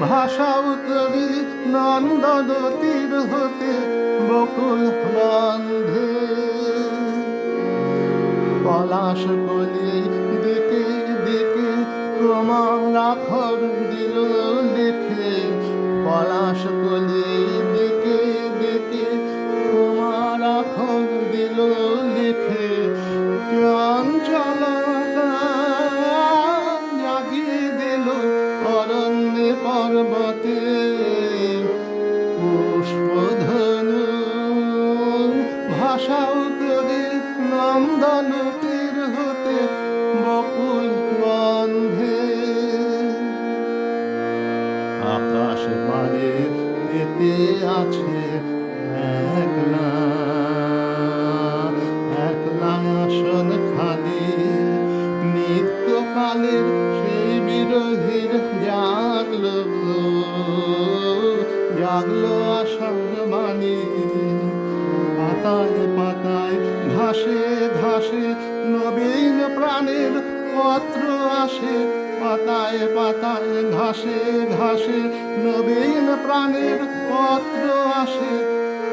ভাষা উত্তরী নন্দন তীর হতে বকুল বান্ধে। পলাশ বলি দেখে দেখে তোমার রাখর দিল দেখে পলাশ পুষ্পধনু। ভাষাও তোদের নন্দন তীর হতে বকুল বন্ধে। আকাশ পারে পেতে আছে আসামানি পাতায় পাতায় ঘাসে ঘাসে নবীন প্রাণের পত্র আসে। পাতায় পাতায় ঘাসে ঘাসে নবীন প্রাণের পত্র আসে।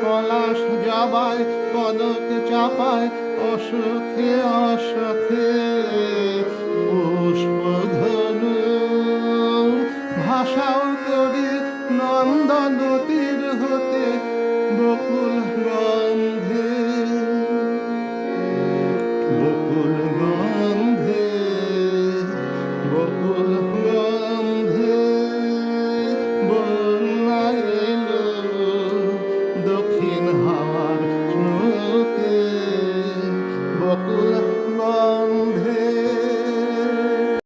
পলাশ যাবায় পদক চাপায়, অসুখে অসুখে পুষ্পধনু। ভাষাও Oh, Lord.